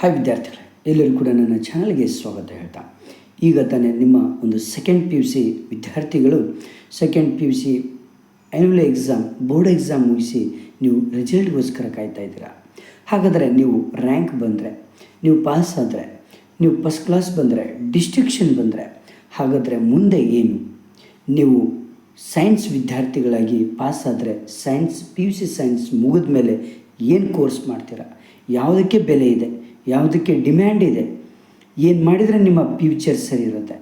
Hi ವಿದ್ಯಾರ್ಥಿಗಳೇ, ಎಲ್ಲರೂ ಕೂಡ ನನ್ನ ಚಾನಲ್ಗೆ ಸ್ವಾಗತ ಹೇಳ್ತಾ. ಈಗ ತಾನೇ ನಿಮ್ಮ ಒಂದು ಸೆಕೆಂಡ್ ಪಿ ಯು ಸಿ ವಿದ್ಯಾರ್ಥಿಗಳು second P U C annual exam board exam ಮುಗಿಸಿ ನೀವು ರಿಸಲ್ಟ್ಗೋಸ್ಕರ ಕಾಯ್ತಾ ಇದ್ದೀರಾ? ಹಾಗಾದರೆ ನೀವು ರ್ಯಾಂಕ್ ಬಂದರೆ, ನೀವು ಪಾಸ್ ಆದರೆ, ನೀವು ಫಸ್ಟ್ ಕ್ಲಾಸ್ ಬಂದರೆ ಡಿಸ್ಟ್ರಿಕ್ಷನ್ ಬಂದರೆ, ಹಾಗಾದರೆ ಮುಂದೆ ಏನು? ನೀವು ಸೈನ್ಸ್ ವಿದ್ಯಾರ್ಥಿಗಳಾಗಿ ಪಾಸ್ ಆದರೆ science P U C science ಮುಗಿದ ಮೇಲೆ ಏನು ಕೋರ್ಸ್ ಮಾಡ್ತೀರಾ? ಯಾವುದಕ್ಕೆ ಬೆಲೆ ಇದೆ? ಯಾವುದಕ್ಕೆ ಡಿಮ್ಯಾಂಡ್ ಇದೆ? ಏನು ಮಾಡಿದರೆ ನಿಮ್ಮ ಫ್ಯೂಚರ್ ಸರಿ ಇರುತ್ತೆ?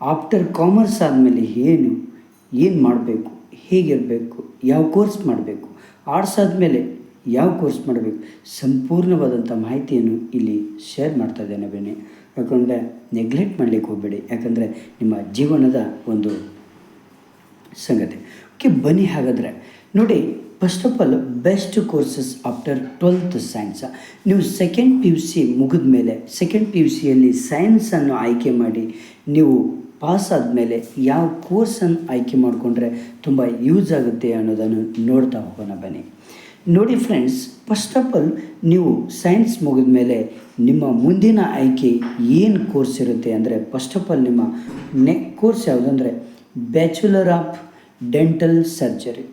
ಆಫ್ಟರ್ ಕಾಮರ್ಸ್ ಆದಮೇಲೆ ಏನು? ಏನು ಮಾಡಬೇಕು? ಹೇಗಿರಬೇಕು? ಯಾವ ಕೋರ್ಸ್ ಮಾಡಬೇಕು? ಆರ್ಟ್ಸ್ ಆದಮೇಲೆ ಯಾವ ಕೋರ್ಸ್ ಮಾಡಬೇಕು? ಸಂಪೂರ್ಣವಾದಂಥ ಮಾಹಿತಿಯನ್ನು ಇಲ್ಲಿ ಶೇರ್ ಮಾಡ್ತಾ ಇದ್ದೇನೆ ಬನ್ನಿ ಯಾಕಂದರೆ ನೆಗ್ಲೆಕ್ಟ್ ಮಾಡಲಿಕ್ಕೆ ಹೋಗಬೇಡಿ. ಯಾಕಂದರೆ ನಿಮ್ಮ ಜೀವನದ ಒಂದು ಸಂಗತಿ. ಓಕೆ ಬನ್ನಿ ಹಾಗಾದರೆ. ನೋಡಿ first of all best courses after twelfth science ನೀವು ಸೆಕೆಂಡ್ ಪಿ ಯು ಸಿ ಮುಗಿದ ಮೇಲೆ ಸೆಕೆಂಡ್ ಪಿ ಯು ಸಿಯಲ್ಲಿ ಸೈನ್ಸನ್ನು ಆಯ್ಕೆ ಮಾಡಿ, ನೀವು ಪಾಸ್ ಆದಮೇಲೆ ಯಾವ ಕೋರ್ಸನ್ನು ಆಯ್ಕೆ ಮಾಡಿಕೊಂಡ್ರೆ ತುಂಬ ಯೂಸ್ ಆಗುತ್ತೆ ಅನ್ನೋದನ್ನು ನೋಡ್ತಾ ಹೋಗೋಣ ಬನ್ನಿ. ನೋಡಿ ಫ್ರೆಂಡ್ಸ್ ಫಸ್ಟ್ ಆಫ್ ಆಲ್ ನೀವು ಸೈನ್ಸ್ ಮುಗಿದ ಮೇಲೆ ನಿಮ್ಮ ಮುಂದಿನ ಆಯ್ಕೆ ಏನು ಕೋರ್ಸ್ ಇರುತ್ತೆ ಅಂದರೆ ಫಸ್ಟ್ ಆಫ್ ಆಲ್ ನಿಮ್ಮ ನೆಕ್ ಕೋರ್ಸ್ ಯಾವುದಂದರೆ ಬ್ಯಾಚುಲರ್ ಆಫ್ ಡೆಂಟಲ್ ಸರ್ಜರಿ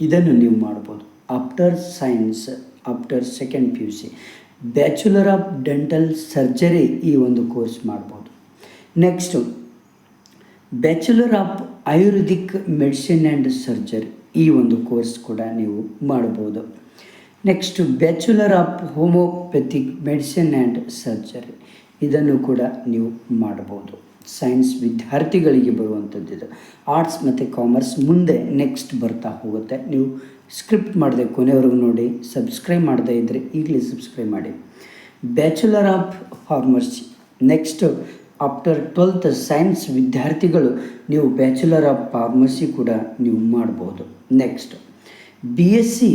ಇದನ್ನು ನೀವು ಮಾಡ್ಬೋದು. After science after second P U C bachelor of dental surgery ಈ ಒಂದು ಕೋರ್ಸ್ ಮಾಡ್ಬೋದು. Next bachelor of Ayurvedic medicine and surgery ಈ ಒಂದು ಕೋರ್ಸ್ ಕೂಡ ನೀವು ಮಾಡ್ಬೋದು. Next bachelor of homoeopathic medicine and surgery ಇದನ್ನು ಕೂಡ ನೀವು ಮಾಡ್ಬೋದು. ಸೈನ್ಸ್ ವಿದ್ಯಾರ್ಥಿಗಳಿಗೆ ಬರುವಂಥದ್ದಿದೆ ಆರ್ಟ್ಸ್ ಮತ್ತು ಕಾಮರ್ಸ್ ಮುಂದೆ ನೆಕ್ಸ್ಟ್ ಬರ್ತಾ ಹೋಗುತ್ತೆ. ನೀವು ಸ್ಕ್ರಿಪ್ಟ್ ಮಾಡಿದೆ ಕೊನೆವರೆಗೂ ನೋಡಿ, ಸಬ್ಸ್ಕ್ರೈಬ್ ಮಾಡದೇ ಇದ್ದರೆ ಈಗಲೇ ಸಬ್ಸ್ಕ್ರೈಬ್ ಮಾಡಿ. Bachelor of pharmacy, next after twelfth science ವಿದ್ಯಾರ್ಥಿಗಳು ನೀವು ಬ್ಯಾಚುಲರ್ ಆಫ್ ಫಾರ್ಮಸಿ ಕೂಡ ನೀವು ಮಾಡ್ಬೋದು. Next B S C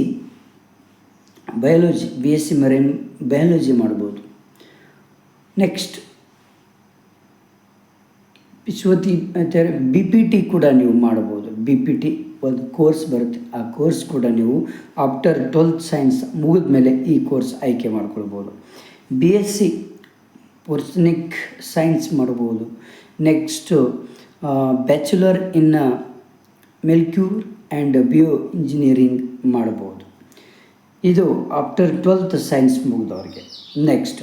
biology B S C marine biology ಮಾಡ್ಬೋದು. ನೆಕ್ಸ್ಟ್ ವಿಶ್ವತಿ ಮತ್ತು ಬಿ ಪಿ ಟಿ ಕೂಡ ನೀವು ಮಾಡ್ಬೋದು. ಬಿ ಪಿ ಟಿ ಒಂದು ಕೋರ್ಸ್ ಬರುತ್ತೆ. ಆ ಕೋರ್ಸ್ ಕೂಡ ನೀವು ಆಫ್ಟರ್ ಟ್ವೆಲ್ತ್ ಸೈನ್ಸ್ ಮುಗಿದ ಮೇಲೆ ಈ ಕೋರ್ಸ್ ಆಯ್ಕೆ ಮಾಡ್ಕೊಳ್ಬೋದು. B S C forensic science ಮಾಡ್ಬೋದು. Next bachelor in molecular and bio engineering ಮಾಡ್ಬೋದು. ಇದು ಆಫ್ಟರ್ ಟ್ವೆಲ್ತ್ ಸೈನ್ಸ್ ಮುಗಿದವ್ರಿಗೆ. ನೆಕ್ಸ್ಟ್.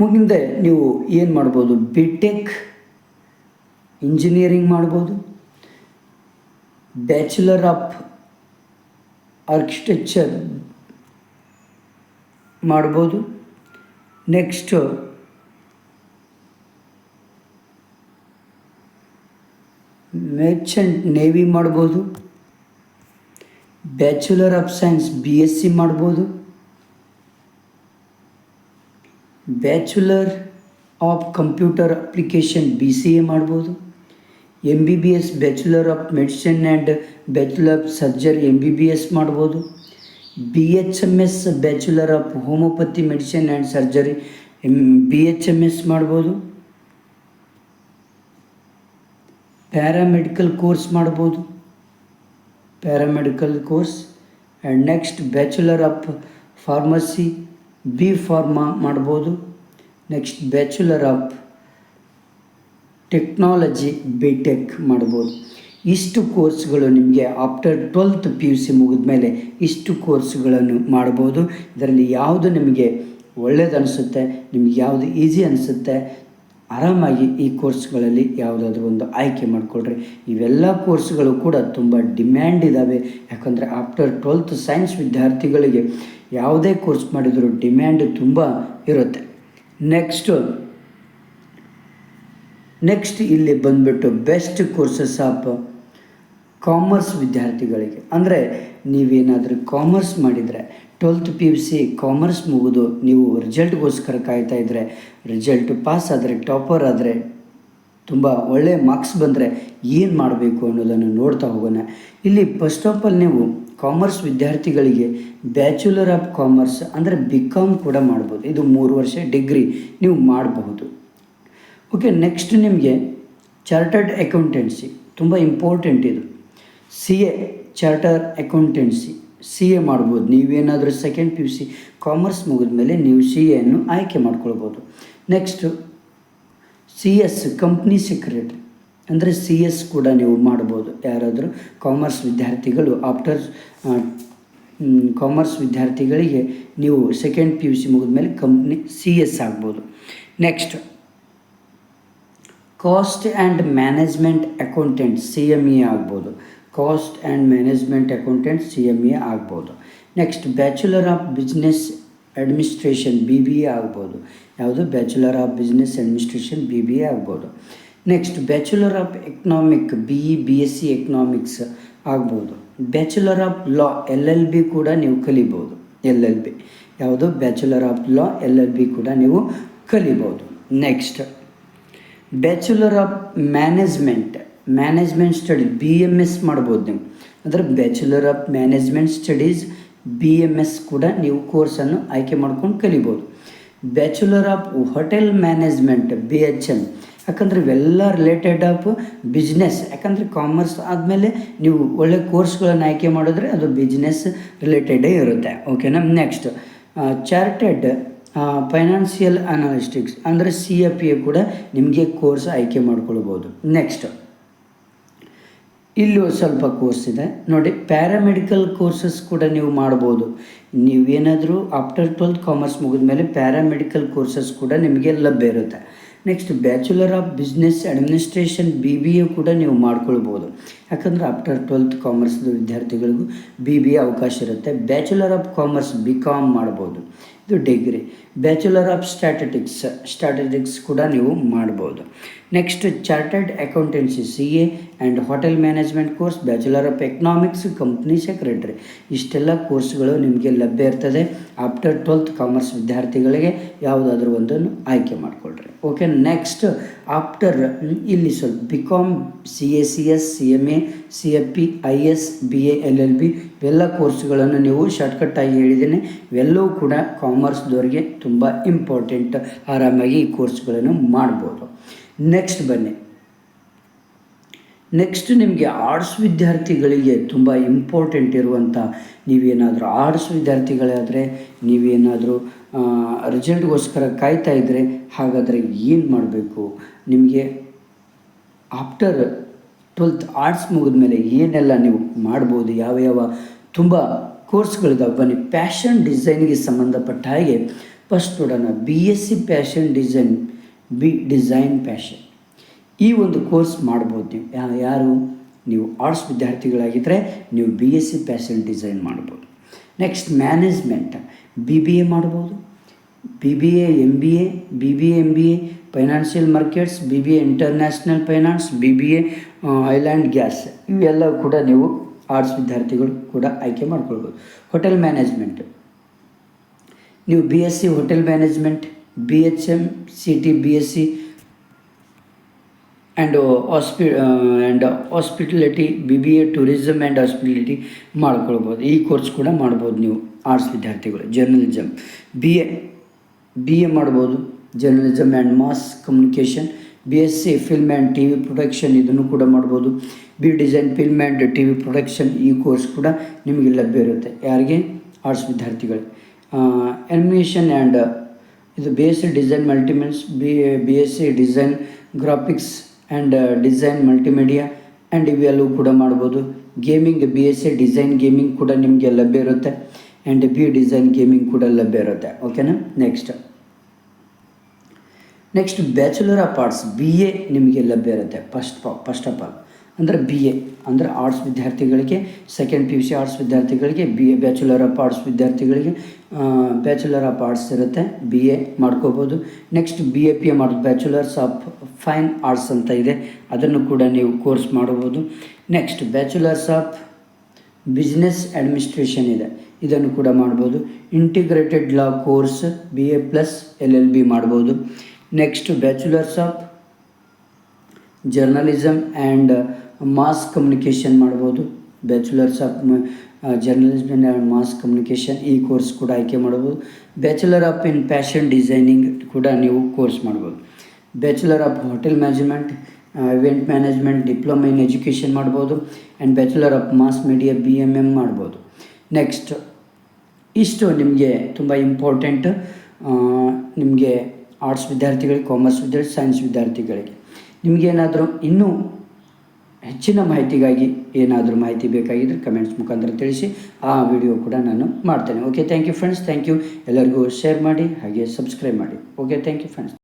ಮುಂದೆ ನೀವು ಏನು ಮಾಡ್ಬೋದು? ಬಿ ಟೆಕ್ ಇಂಜಿನಿಯರಿಂಗ್ ಮಾಡ್ಬೋದು. ಬ್ಯಾಚುಲರ್ ಆಫ್ ಆರ್ಕಿಟೆಕ್ಚರ್ ಮಾಡ್ಬೋದು. ನೆಕ್ಸ್ಟ್ ಮೆರ್ಚೆಂಟ್ ನೇವಿ ಮಾಡ್ಬೋದು. Bachelor of science B S C ಮಾಡ್ಬೋದು. Bachelor of computer application B C A ಮಾಡ್ಬೋದು. M B B S bachelor of medicine and bachelor of surgery M B B S ಮಾಡ್ಬೋದು. B H M S bachelor of homoeopathy medicine and surgery B H M S S ಮಾಡ್ಬೋದು. Paramedical course ಮಾಡ್ಬೋದು. Paramedical course and next bachelor of pharmacy B pharm ಮಾಡ್ಬೋದು. Next bachelor of technology B tech ಮಾಡ್ಬೋದು. ಇಷ್ಟು ಕೋರ್ಸ್ಗಳು ನಿಮಗೆ after twelfth P U C ಮುಗಿದ ಮೇಲೆ ಇಷ್ಟು ಕೋರ್ಸ್ಗಳನ್ನು ಮಾಡ್ಬೋದು. ಇದರಲ್ಲಿ ಯಾವುದು ನಿಮಗೆ ಒಳ್ಳೇದು ಅನಿಸುತ್ತೆ, ನಿಮಗೆ ಯಾವುದು ಈಸಿ ಅನಿಸುತ್ತೆ, ಆರಾಮಾಗಿ ಈ ಕೋರ್ಸ್ಗಳಲ್ಲಿ ಯಾವುದಾದ್ರೂ ಒಂದು ಆಯ್ಕೆ ಮಾಡಿಕೊಳ್ರಿ. ಇವೆಲ್ಲ ಕೋರ್ಸ್ಗಳು ಕೂಡ ತುಂಬ ಡಿಮ್ಯಾಂಡ್ ಇದ್ದಾವೆ ಯಾಕಂದರೆ ಆಫ್ಟರ್ ಟ್ವೆಲ್ತ್ ಸೈನ್ಸ್ ವಿದ್ಯಾರ್ಥಿಗಳಿಗೆ ಯಾವುದೇ ಕೋರ್ಸ್ ಮಾಡಿದರೂ ಡಿಮ್ಯಾಂಡ್ ತುಂಬ ಇರುತ್ತೆ. ನೆಕ್ಸ್ಟು ನೆಕ್ಸ್ಟ್ ಇಲ್ಲಿ ಬಂದುಬಿಟ್ಟು ಬೆಸ್ಟ್ ಕೋರ್ಸಸ್ ಆಫ್ ಕಾಮರ್ಸ್ ವಿದ್ಯಾರ್ಥಿಗಳಿಗೆ. ಅಂದರೆ ನೀವೇನಾದರೂ ಕಾಮರ್ಸ್ ಮಾಡಿದರೆ twelfth P U C commerce ಮುಗಿದು ನೀವು ರಿಸಲ್ಟ್ಗೋಸ್ಕರ ಕಾಯ್ತಾ ಇದ್ದರೆ ರಿಸಲ್ಟ್ ಪಾಸ್ ಆದರೆ ಟಾಪರ್ ಆದರೆ ತುಂಬ ಒಳ್ಳೆಯ ಮಾರ್ಕ್ಸ್ ಬಂದರೆ ಏನು ಮಾಡಬೇಕು ಅನ್ನೋದನ್ನು ನೋಡ್ತಾ ಹೋಗೋಣ. ಇಲ್ಲಿ ಫಸ್ಟ್ ಆಫ್ ಆಲ್ ನೀವು ಕಾಮರ್ಸ್ ವಿದ್ಯಾರ್ಥಿಗಳಿಗೆ ಬ್ಯಾಚುಲರ್ ಆಫ್ ಕಾಮರ್ಸ್ ಅಂದರೆ ಬಿ ಕಾಮ್ ಕೂಡ ಮಾಡ್ಬೋದು. ಇದು ಮೂರು ವರ್ಷ ಡಿಗ್ರಿ ನೀವು ಮಾಡಬಹುದು. ಓಕೆ ನೆಕ್ಸ್ಟ್ ನಿಮಗೆ ಚಾರ್ಟರ್ಡ್ ಅಕೌಂಟೆನ್ಸಿ ತುಂಬ ಇಂಪಾರ್ಟೆಂಟ್ ಇದು. C A charter accountancy C A ಮಾಡ್ಬೋದು. ನೀವೇನಾದರೂ second P U C commerce ಮುಗಿದ ಮೇಲೆ ನೀವು ಸಿ ಎನ್ನು ಆಯ್ಕೆ ಮಾಡ್ಕೊಳ್ಬೋದು. Next C S company secretary ಅಂದರೆ ಸಿ ಎಸ್ ಕೂಡ ನೀವು ಮಾಡ್ಬೋದು. ಯಾರಾದರೂ ಕಾಮರ್ಸ್ ವಿದ್ಯಾರ್ಥಿಗಳು ಆಫ್ಟರ್ ಕಾಮರ್ಸ್ ವಿದ್ಯಾರ್ಥಿಗಳಿಗೆ ನೀವು ಸೆಕೆಂಡ್ ಪಿ ಯು ಸಿ ಮುಗಿದ ಮೇಲೆ ಕಂಪ್ನಿ ಸಿ ಎಸ್ ಆಗ್ಬೋದು next cost and management accountant C M E ಆಗ್ಬೋದು. Cost and management accountant C M E ಆಗ್ಬೋದು. Next bachelor of business administration B B A ಆಗ್ಬೋದು. ಯಾವುದು? Bachelor of business administration B B A ಆಗ್ಬೋದು. Next bachelor of economic B E B S C economics ಆಗ್ಬೋದು. Bachelor of law L L B ಕೂಡ ನೀವು ಕಲಿಬೋದು. L L B ಯಾವುದು? Bachelor of law L L B ಕೂಡ ನೀವು ಕಲಿಬೋದು. Next bachelor of management management study B M S ಮಾಡ್ಬೋದು ನೀವು. ಅಂದರೆ bachelor of management studies B M S ಕೂಡ ನೀವು ಕೋರ್ಸನ್ನು ಆಯ್ಕೆ ಮಾಡ್ಕೊಂಡು ಕಲಿಬೋದು. Bachelor of hotel management B H M ಯಾಕಂದರೆ ಇವೆಲ್ಲ ರಿಲೇಟೆಡ್ ಆಫ್ ಬಿಸ್ನೆಸ್ ಯಾಕಂದರೆ ಕಾಮರ್ಸ್ ಆದಮೇಲೆ ನೀವು ಒಳ್ಳೆ ಕೋರ್ಸ್ಗಳನ್ನು ಆಯ್ಕೆ ಮಾಡಿದ್ರೆ ಅದು ಬಿಸ್ನೆಸ್ ರಿಲೇಟೆಡೇ ಇರುತ್ತೆ. ಓಕೆನಾ ನೆಕ್ಸ್ಟ್ ಚಾರ್ಟೆಡ್ ಫೈನಾನ್ಷಿಯಲ್ ಅನಾಲಿಸ್ಟಿಕ್ಸ್ ಅಂದರೆ ಸಿ ಎ ಪಿ ಎ ಕೂಡ ನಿಮಗೆ ಕೋರ್ಸ್ ಆಯ್ಕೆ ಮಾಡ್ಕೊಳ್ಬೋದು. ನೆಕ್ಸ್ಟ್ ಇಲ್ಲಿ ಸ್ವಲ್ಪ ಕೋರ್ಸ್ ಇದೆ. ನೋಡಿ ಪ್ಯಾರಾಮೆಡಿಕಲ್ ಕೋರ್ಸಸ್ ಕೂಡ ನೀವು ಮಾಡ್ಬೋದು. ನೀವೇನಾದರೂ ಆಫ್ಟರ್ ಟ್ವೆಲ್ತ್ ಕಾಮರ್ಸ್ ಮುಗಿದ ಮೇಲೆ ಪ್ಯಾರಾಮೆಡಿಕಲ್ ಕೋರ್ಸಸ್ ಕೂಡ ನಿಮಗೆ ಲಭ್ಯ ಇರುತ್ತೆ. Next bachelor of business administration B B A ಕೂಡ ನೀವು ಮಾಡ್ಕೊಳ್ಬೋದು. ಯಾಕಂದರೆ ಆಫ್ಟರ್ ಟ್ವೆಲ್ತ್ ಕಾಮರ್ಸ್ದ ವಿದ್ಯಾರ್ಥಿಗಳಿಗೂ ಬಿ ಬಿ ಎ ಅವಕಾಶ ಇರುತ್ತೆ. Bachelor of commerce B com ಮಾಡ್ಬೋದು. ಇದು degree bachelor of statistics statistics ಕೂಡ ನೀವು ಮಾಡ್ಬೋದು. Next chartered accountancy C A and hotel management course bachelor of economics company secretary ಇಷ್ಟೆಲ್ಲ ಕೋರ್ಸ್ಗಳು ನಿಮಗೆ ಲಭ್ಯ ಇರ್ತದೆ. ಆಫ್ಟರ್ ಟ್ವೆಲ್ತ್ ಕಾಮರ್ಸ್ ವಿದ್ಯಾರ್ಥಿಗಳಿಗೆ ಯಾವುದಾದ್ರೂ ಒಂದನ್ನು ಆಯ್ಕೆ ಮಾಡಿಕೊಳ್ಳ್ರಿ ಓಕೆ ನೆಕ್ಸ್ಟ್ ಆಫ್ಟರ್ ಇಲ್ಲಿ ಸ್ವಲ್ಪ B com C A C S C M A C F P I S B A L L B ಇವೆಲ್ಲ ಕೋರ್ಸ್ಗಳನ್ನು ನೀವು ಶಾರ್ಟ್ಕಟ್ಟಾಗಿ ಹೇಳಿದ್ದೇನೆ. ಇವೆಲ್ಲವೂ ಕೂಡ ಕಾಮರ್ಸ್ದವ್ರಿಗೆ ತುಂಬ ಇಂಪಾರ್ಟೆಂಟ್ ಆರಾಮಾಗಿ ಈ ಕೋರ್ಸ್ಗಳನ್ನು ಮಾಡ್ಬೋದು. ನೆಕ್ಸ್ಟ್ ಬನ್ನಿ. ನೆಕ್ಸ್ಟ್ ನಿಮಗೆ ಆರ್ಟ್ಸ್ ವಿದ್ಯಾರ್ಥಿಗಳಿಗೆ ತುಂಬ ಇಂಪಾರ್ಟೆಂಟ್ ಇರುವಂಥ ನೀವೇನಾದರೂ ಆರ್ಟ್ಸ್ ವಿದ್ಯಾರ್ಥಿಗಳಾದರೆ, ನೀವೇನಾದರೂ ರಿಸಲ್ಟ್ಗೋಸ್ಕರ ಕಾಯ್ತಾ ಇದ್ದರೆ ಹಾಗಾದರೆ ಏನು ಮಾಡಬೇಕು? ನಿಮಗೆ ಆಫ್ಟರ್ ಟ್ವೆಲ್ತ್ ಆರ್ಟ್ಸ್ ಮುಗಿದ ಮೇಲೆ ಏನೆಲ್ಲ ನೀವು ಮಾಡ್ಬೋದು? ಯಾವ ಯಾವ ತುಂಬ ಕೋರ್ಸ್ಗಳಿದಾವೆ ಬನ್ನಿ ಪ್ಯಾಷನ್ ಡಿಸೈನ್ಗೆ ಸಂಬಂಧಪಟ್ಟ ಹಾಗೆ. ಫಸ್ಟ್ ನೋಡೋಣ B S C fashion design B design fashion. ಈ ಒಂದು ಕೋರ್ಸ್ ಮಾಡ್ಬೋದು ನೀವು. ಯಾರು? ನೀವು ಆರ್ಟ್ಸ್ ವಿದ್ಯಾರ್ಥಿಗಳಾಗಿದ್ದರೆ ನೀವು B S C fashion design ಮಾಡ್ಬೋದು. Next management. B B A ಮಾಡ್ಬೋದು. B B A, M B A, B B M B A, financial markets, B B A, international finance, B B A oil and gas. ಇವೆಲ್ಲ ಕೂಡ ನೀವು arts ವಿದ್ಯಾರ್ಥಿಗಳು ಕೂಡ ಆಯ್ಕೆ ಮಾಡ್ಕೊಳ್ಬೋದು. Hotel management. ನೀವು B S C hotel management B H M C T B S C and hospi and hospitality B B A tourism and hospitality ಮಾಡ್ಕೊಳ್ಬೋದು. ಈ ಕೋರ್ಸ್ ಕೂಡ ಮಾಡ್ಬೋದು ನೀವು ಆರ್ಟ್ಸ್ ವಿದ್ಯಾರ್ಥಿಗಳು journalism B A B A ಮಾಡ್ಬೋದು journalism and mass communication B S C film and T V production ಇದನ್ನು ಕೂಡ ಮಾಡ್ಬೋದು. B design film and T V production ಈ ಕೋರ್ಸ್ ಕೂಡ ನಿಮಗೆ ಲಭ್ಯ ಇರುತ್ತೆ. ಯಾರಿಗೆ? ಆರ್ಟ್ಸ್ ವಿದ್ಯಾರ್ಥಿಗಳು ಎನಿಮೇಷನ್ ಆ್ಯಂಡ್ ಇದು B S C design multimedia B B S C design graphics and design multimedia and ಇವೆಲ್ಲವೂ ಕೂಡ ಮಾಡ್ಬೋದು. Gaming B S C design gaming ಕೂಡ ನಿಮಗೆ ಲಭ್ಯ ಇರುತ್ತೆ. ಆ್ಯಂಡ್ ಬಿ ಡಿಸೈನ್ ಗೇಮಿಂಗ್ ಕೂಡ ಲಭ್ಯ ಇರುತ್ತೆ. ಓಕೆನಾ next next bachelor of arts B A ನಿಮಗೆ ಲಭ್ಯ ಇರುತ್ತೆ. ಫಸ್ಟ್ ಫಸ್ಟ್ ಆಫ್ ಆಲ್ ಅಂದರೆ ಬಿ ಎ ಅಂದರೆ ಆರ್ಟ್ಸ್ ವಿದ್ಯಾರ್ಥಿಗಳಿಗೆ second P U C arts ವಿದ್ಯಾರ್ಥಿಗಳಿಗೆ B A bachelor of arts ವಿದ್ಯಾರ್ಥಿಗಳಿಗೆ ಬ್ಯಾಚುಲರ್ ಆಫ್ ಆರ್ಟ್ಸ್ ಇರುತ್ತೆ ಬಿ ಎ ಮಾಡ್ಕೋಬೋದು. Next B A P A ಮಾಡೋದು ಬ್ಯಾಚುಲರ್ಸ್ ಆಫ್ ಫೈನ್ ಆರ್ಟ್ಸ್ ಅಂತ ಇದೆ. ಅದನ್ನು ಕೂಡ ನೀವು ಕೋರ್ಸ್ ಮಾಡ್ಬೋದು. Next bachelors of business administration ಇದೆ. ಇದನ್ನು ಕೂಡ ಮಾಡ್ಬೋದು. Integrated law course B A plus L L B ಮಾಡ್ಬೋದು. Next bachelors of journalism and mass communication ಮಾಡ್ಬೋದು. Bachelors of journalism and mass communication ಈ ಕೋರ್ಸ್ ಕೂಡ ಆಯ್ಕೆ ಮಾಡ್ಬೋದು. Bachelor of in fashion designing ಕೂಡ ನೀವು ಕೋರ್ಸ್ ಮಾಡ್ಬೋದು. Bachelor of hotel management event management diploma in education ಮಾಡ್ಬೋದು and bachelor of mass media B M M ಮಾಡ್ಬೋದು. ನೆಕ್ಸ್ಟ್ ಇಷ್ಟು ನಿಮಗೆ ತುಂಬ ಇಂಪಾರ್ಟೆಂಟ್ ನಿಮಗೆ ಆರ್ಟ್ಸ್ ವಿದ್ಯಾರ್ಥಿಗಳಿಗೆ ಕಾಮರ್ಸ್ ವಿದ್ಯಾರ್ಥಿ ಸೈನ್ಸ್ ವಿದ್ಯಾರ್ಥಿಗಳಿಗೆ. ನಿಮಗೇನಾದರೂ ಇನ್ನೂ ಹೆಚ್ಚಿನ ಮಾಹಿತಿಗಾಗಿ ಏನಾದರೂ ಮಾಹಿತಿ ಬೇಕಾಗಿದ್ದರೆ ಕಮೆಂಟ್ಸ್ ಮುಖಾಂತರ ತಿಳಿಸಿ ಆ ವಿಡಿಯೋ ಕೂಡ ನಾನು ಮಾಡ್ತೇನೆ. Okay thank you friends thank you ಎಲ್ಲರಿಗೂ ಶೇರ್ ಮಾಡಿ, ಹಾಗೆ ಸಬ್ಸ್ಕ್ರೈಬ್ ಮಾಡಿ. Okay thank you friends